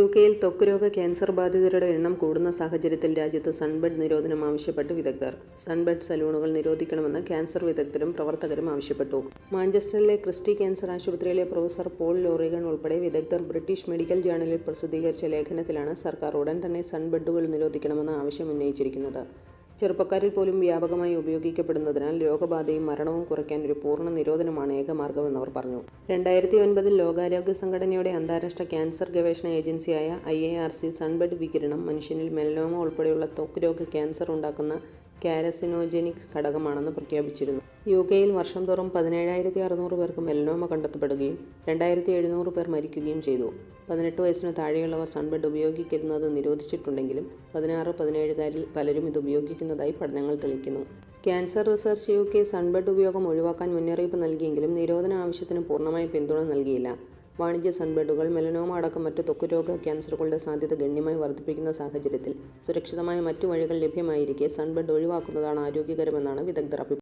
U കെയിൽ ത്വക്ക് cancer ബാധിതരുടെ എണ്ണം കൂടുന്ന സാഹചര്യത്തിൽ രാജ്യത്ത് സൺബെഡ് നിരോധനം ആവശ്യപ്പെട്ട് വിദഗ്ധർ. സൺബെഡ് സലൂണുകൾ നിരോധിക്കണമെന്ന് ക്യാൻസർ വിദഗ്ധരും പ്രവർത്തകരും ആവശ്യപ്പെട്ടു. മാഞ്ചസ്റ്ററിലെ ക്രിസ്റ്റി ക്യാൻസർ ആശുപത്രിയിലെ പ്രൊഫസർ പോൾ ലോറിഗൺ ഉൾപ്പെടെ വിദഗ്ധർ ബ്രിട്ടീഷ് മെഡിക്കൽ ജേണലിൽ പ്രസിദ്ധീകരിച്ച ലേഖനത്തിലാണ് സർക്കാർ ഉടൻ തന്നെ സൺബെഡുകൾ നിരോധിക്കണമെന്ന ആവശ്യം ഉന്നയിച്ചിരിക്കുന്നത്. ചെറുപ്പക്കാരിൽ പോലും വ്യാപകമായി ഉപയോഗിക്കപ്പെടുന്നതിനാൽ രോഗബാധയും മരണവും കുറയ്ക്കാൻ ഒരു പൂർണ നിരോധനമാണ് ഏകമാർഗമെന്ന് അവർ പറഞ്ഞു. രണ്ടായിരത്തി ഒൻപതിൽ ലോകാരോഗ്യ സംഘടനയുടെ അന്താരാഷ്ട്ര ക്യാൻസർ ഗവേഷണ ഏജൻസിയായ I A R C sunbed വികിരണം മനുഷ്യനിൽ മെലനോമ ഉൾപ്പെടെയുള്ള ത്വക്ക് രോഗ ക്യാൻസർ ഉണ്ടാക്കുന്ന കാരസിനോജനിക് ഘടകമാണെന്ന് പ്രഖ്യാപിച്ചിരുന്നു. യു കെയിൽ വർഷം തോറും പതിനേഴായിരത്തി അറുന്നൂറ് പേർക്ക് മെലനോമ കണ്ടെത്തപ്പെടുകയും രണ്ടായിരത്തി എഴുന്നൂറ് പേർ മരിക്കുകയും ചെയ്തു. പതിനെട്ട് വയസ്സിന് താഴെയുള്ളവർ സൺബെഡ് ഉപയോഗിക്കുന്നത് നിരോധിച്ചിട്ടുണ്ടെങ്കിലും പതിനാറ് പതിനേഴുകാരിൽ പലരും ഇത് ഉപയോഗിക്കുന്നതായി പഠനങ്ങൾ തെളിയിക്കുന്നു. Cancer research U K sunbed ഉപയോഗം ഒഴിവാക്കാൻ മുന്നറിയിപ്പ് നൽകിയെങ്കിലും നിരോധന ആവശ്യത്തിന് പൂർണമായി പിന്തുണ നൽകിയില്ല. വാണിജ്യ സൺബെഡുകൾ മെലനോമ അടക്കം മറ്റ് തൊക്കു രോഗ ക്യാൻസറുകളുടെ സാധ്യത ഗണ്യമായി വർദ്ധിപ്പിക്കുന്ന സാഹചര്യത്തിൽ സുരക്ഷിതമായ മറ്റു വഴികൾ ലഭ്യമായിരിക്കെ സൺബെഡ് ഒഴിവാക്കുന്നതാണ് ആരോഗ്യകരമെന്നാണ് വിദഗ്ധർ അഭിപ്രായം